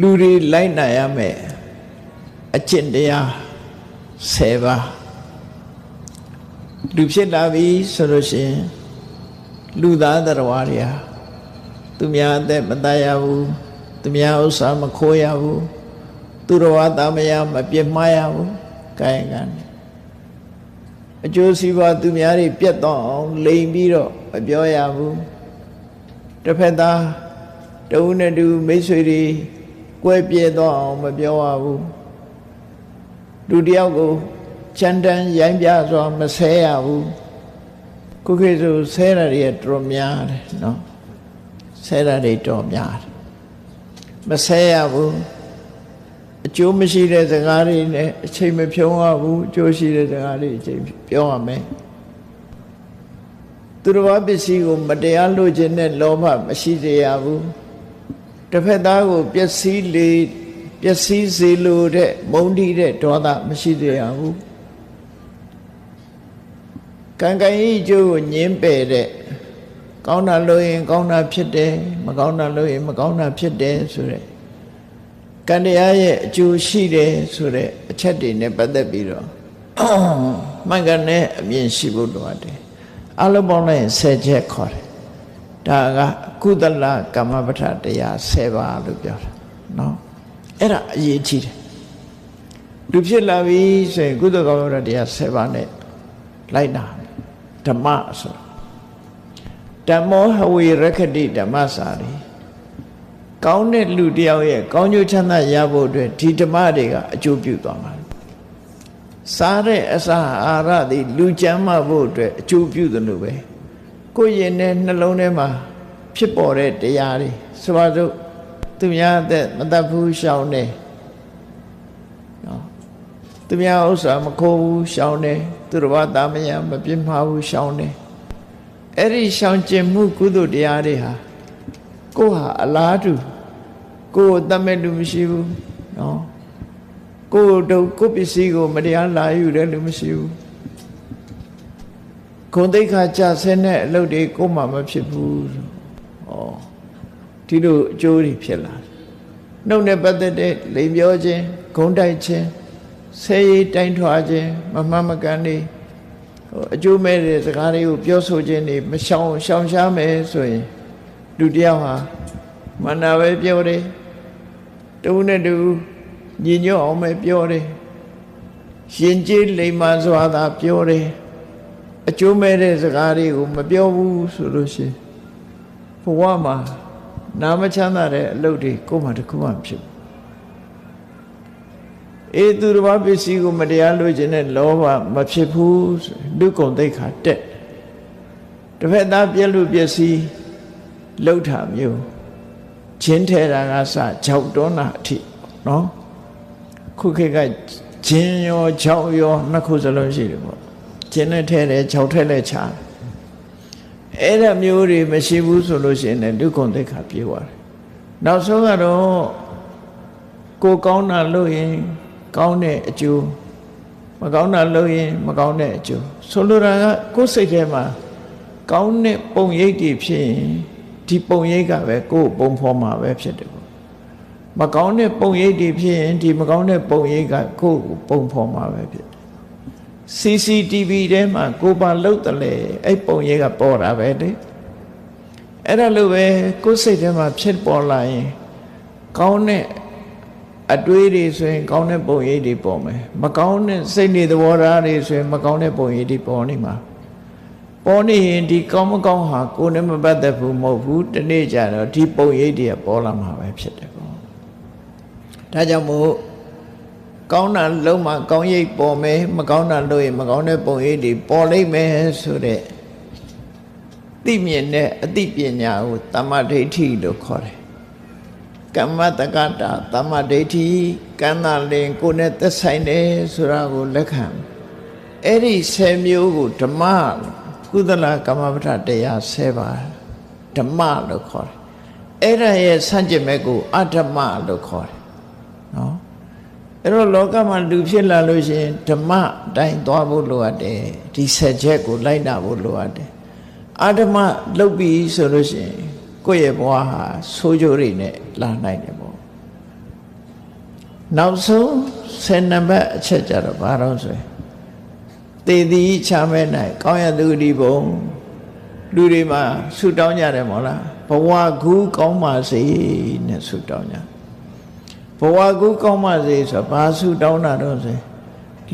လူတွေလိုက်နိုင်ရမယ်အကျင့်တရား10ပါးလူဖြစ်လာပြီဆိုလို့ရှိရင်လူသားတရားတွေဟာသူများအသက်မတတ်ရဘူးသူများဥစ္စာမခိုးရဘူးသူတော်ဘာသားမယားမပြစ်မှားရဘူးကာယကံနဲ့အကျိုးစီးပွားသူများတွေပြတ်တော့အောင်လိန်ပြီးတော့မပြောရဘူးတစ်ဖက်သားတဦးနဲ့တူမိတ်ဆွေတွေ ကွဲပြဲတော့အောင်မပြောရဘူးလူတယောက်ကိုချမ်းတန်းရိုင်းပြစွာမဆဲရဘူးခုခေတ်ဆိုဆဲရတွေတော်များတယ်နော်ဆဲရတွေတော်များတယ်မဆဲရဘူးအကျိုးမရှိတဲ့စကားတွေနဲ့အချိန်မဖြုံးရဘူးအကျိုးရှိတဲ့စကားတွေအချိန်ပြောရမယ်သူတော်ဘာပစ္စည်းကိုမတရားလို့ခြင်းနဲ့လောဘမရှိစေရဘူး တစ်ဖက်သားကိုပျက်စီးလေပျက်စီးစေလိုတဲ့မုန်းတီးတဲ့ဒေါသမရှိစေရဘူးကံကံဤကျိုးကိုညင်းပယ်တဲ့ကောင်းတာလို့ရင် ကောင်းတာဖြစ်တယ်မကောင်းတာလို့ရင် မကောင်းတာဖြစ်တယ်ဆိုတဲ့ကံတရားရဲ့အကျိုးရှိတယ်ဆိုတဲ့အချက်တွေနဲ့ပတ်သက်ပြီးတော့မှန်ကန်တဲ့အမြင်ရှိဖို့လိုအပ်တယ်အလုံးပေါင်းလိုက်ဆယ်ချက်ခေါ်တယ် ဒါကကုသလကမ္မပဋ္ဌတရား10ပါးလို့ပြောတာเนาะအဲ့ဒါအရေးကြီးတယ်လူဖြစ်လာပြီဆိုရင်ကုသကမ္မပဋ္ဌတရား10ပါးနဲ့လိုက်နာဓမ္မဆိုဓမ္မောဟဝေရခတိဓမ္မစာရီကောင်းတဲ့လူတယောက်ရဲ့ကောင်းကျိုးချမ်းသာရဖို့အတွက်ဒီဓမ္မတွေကအကျိုးပြုသွားမှာစားတဲ့အစာအာဟာရတွေလူကျမ်းမာဖို့အတွက်အကျိုးပြုတယ်လို့ပဲ ကိုယ်ရင်နဲ့နှလုံးထဲမှာဖြစ်ပေါ်တဲ့တရားတွေဆိုပါစို့သူများအသက်မတတ်ဘူးရှောင်းနေနော်သူများဥစ္စာမခိုးဘူးရှောင်းနေသူတော်ဘာသားမယားမပြစ်မှားဘူးရှောင်းနေအဲ့ဒီရှောင်းကျင်မှုကုသိုလ်တရားတွေဟာကိုယ်ဟာအလားတူကိုယ်တတ်မဲ့လူမရှိဘူးနော်ကိုယ်တို့ကိုယ်ပစ္စည်းကိုမတရားလာယူတဲ့လူမရှိဘူး ခုံသိက္ခာကြဆင်းတဲ့အလုပ်တွေကိုယ်မှမဖြစ်ဘူးဩဒီလိုအကျိုးတွေဖြစ်လာတယ်နှုတ်နဲ့ပတ်သက်တဲ့လိမ်ပြောခြင်းဂုံးတိုက်ခြင်းဆဲရီတိုင်းထွာခြင်းမမှန်မကန်နေဟိုအကျိုးမဲ့တဲ့စကားတွေကိုပြောဆိုခြင်းတွေမရှောင်ရှောင်ရှားမယ်ဆိုရင်လူတယောက်ဟာမန္တာပဲပြောတယ်တူနဲ့တူညီညွတ်အောင်ပဲပြောတယ်ရှင်ကျေးလိမ္မာစွာသာပြောတယ် အကျိုးမဲ့တဲ့စကားတွေကိုမပြောဘူးဆိုလို့ရှိရင်ဘဝမှာနာမချမ်းသာတဲ့အလုပ်တွေကိုယ်မှတစ်ခုမှဖြစ်ဘူးအေးသူတစ်ပါးပစ္စည်းကိုမတရားလို့ခြင်းနဲ့လောဘမဖြစ်ဘူးဆိုလူကုံသိက္ခာတက်တစ်ဖက်သားပြက်လို့ပစ္စည်းလှုပ်တာမျိုးချင်းထဲတာကစ၆တွန်းတာအထိနော်ခုခေတ်ကဂျင်းရော၆ရောနှစ်ခုစလုံးရှိတယ်ပေါ့ ဂျင်းနဲ့ထဲတယ်၆ထဲလည်းချာအဲ့ဒါမျိုးတွေမရှိဘူးဆိုလို့ရှိရင်လည်းဒုက္ခသိက္ခာပြေသွားတယ်နောက်ဆုံးကတော့ကိုကောင်းတာလို့ရင်ကောင်းတဲ့အကျိုးမကောင်းတာလို့ရင်မကောင်းတဲ့အကျိုးဆိုလိုတာကကိုယ်စိတ်ထဲမှာကောင်းတဲ့ပုံရိပ်တွေဖြစ်ရင်ဒီပုံရိပ်ကပဲကိုယ်ပုံဖော်မှာပဲဖြစ်တယ်ပေါ့မကောင်းတဲ့ပုံရိပ်တွေဖြစ်ရင်ဒီမကောင်းတဲ့ပုံရိပ်ကကိုယ်ပုံဖော်မှာပဲဖြစ်တယ် CCTV ထဲမှာကိုပါလုတ်တယ်လေအဲ့ပုံရိပ်ကပေါ်တာပဲလေအဲ့ဒါလိုပဲကိုယ်စိတ်ထဲမှာဖြစ်ပေါ်လာရင်ကောင်းတဲ့အတွေးတွေဆိုရင်ကောင်းတဲ့ပုံရိပ်တွေပေါ်မယ်မကောင်းတဲ့စိတ်နေသဘောထားတွေဆိုရင်မကောင်းတဲ့ပုံရိပ်တွေပေါ်နေမှာပေါ်နေရင်ဒီကောင်းမကောင်းဟာကိုယ်နဲ့မပတ်သက်ဘူးမဟုတ်ဘူးတနေ့ကျတော့ဒီပုံရိပ်တွေကပေါ်လာမှာပဲဖြစ်တယ်ပေါ့ဒါကြောင့်မို့ ကောင်းတာလုံးမှကောင်းရိပ်ပေါ်မယ်မကောင်းတာလို့ရင်မကောင်းတဲ့ပုံရိပ်တွေပေါ်လိမ့်မယ်ဆိုတဲ့သိမြင်တဲ့အသိပညာကိုတမ္မဒိဋ္ဌိလို့ခေါ်တယ်ကမ္မတက္ကတာတမ္မဒိဋ္ဌိကံတာလင်ကိုယ်နဲ့သက်ဆိုင်တယ်ဆိုတာကိုလက်ခံအဲ့ဒီ10မျိုးကိုဓမ္မကုသလကမ္မပဋ္ဌတရား10ပါးဓမ္မလို့ခေါ်တယ်အဲ့ဒါရဲ့ဆန့်ကျင်ဘက်ကိုအဓမ္မလို့ခေါ်တယ်နော် အဲ့တော့လောကမှာလူဖြစ်လာလို့ရှိရင်ဓမ္မအတိုင်းသွားဖို့လိုအပ်တယ်ဒီဆက်ချက်ကိုလိုက်နာဖို့လိုအပ်တယ်အဓမ္မလုပ်ပြီးဆိုလို့ရှိရင်ကိုယ့်ရဲ့ဘဝဟာဆိုးကျိုးတွေနဲ့လာနိုင်တယ်ပေါ့နောက်ဆုံး10နံပါတ်အချက်ကြတော့ဘာတော့ဆိုရင်တေသည်ချမဲ၌ကောင်းရသူဒီဘုံလူတွေမှာဆုတောင်းကြတယ်မို့လားဘဝကူးကောင်းပါစေနဲ့ဆုတောင်းကြ ဘဝကူးကောင်းပါစေဆိုဘာဆုတောင်းတာတော့ဆိုရင်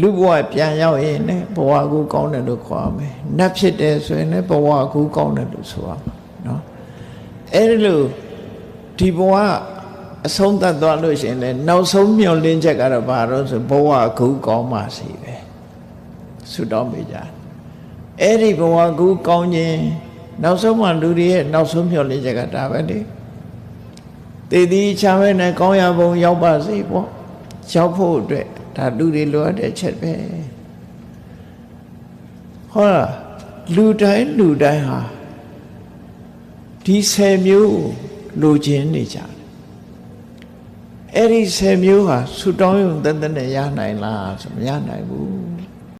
လူဘဝပြန်ရောက်ရင်လည်းဘဝကူးကောင်းတယ်လို့ခေါ်ရမယ်နတ်ဖြစ်တယ်ဆိုရင်လည်းဘဝကူးကောင်းတယ်လို့ဆိုရမှာနော်အဲ့ဒီလိုဒီဘဝအဆုံးသတ်သွားလို့ရှိရင်လည်းနောက်ဆုံးမျှော်လင့်ချက်ကတော့ဘာတော့ဆိုဘဝကူးကောင်းပါစေပဲဆုတောင်းပေးကြတယ်အဲ့ဒီဘဝကူးကောင်းခြင်းနောက်ဆုံးမှလူတွေရဲ့နောက်ဆုံးမျှော်လင့်ချက်ကဒါပဲလေ တည်တည်ချမ်းပဲနဲ့ကောင်းရပုံရောက်ပါစေပေါ့ရောက်ဖို့အတွက်ဒါလူတွေလိုအပ်တဲ့ချက်ပဲဟောလားလူတိုင်းလူတိုင်းဟာဒီ10မျိုးလိုချင်နေကြတယ်အဲ့ဒီ10မျိုးဟာဆူတောင်းရုံတသက်နဲ့ရနိုင်လားဆိုမရနိုင်ဘူး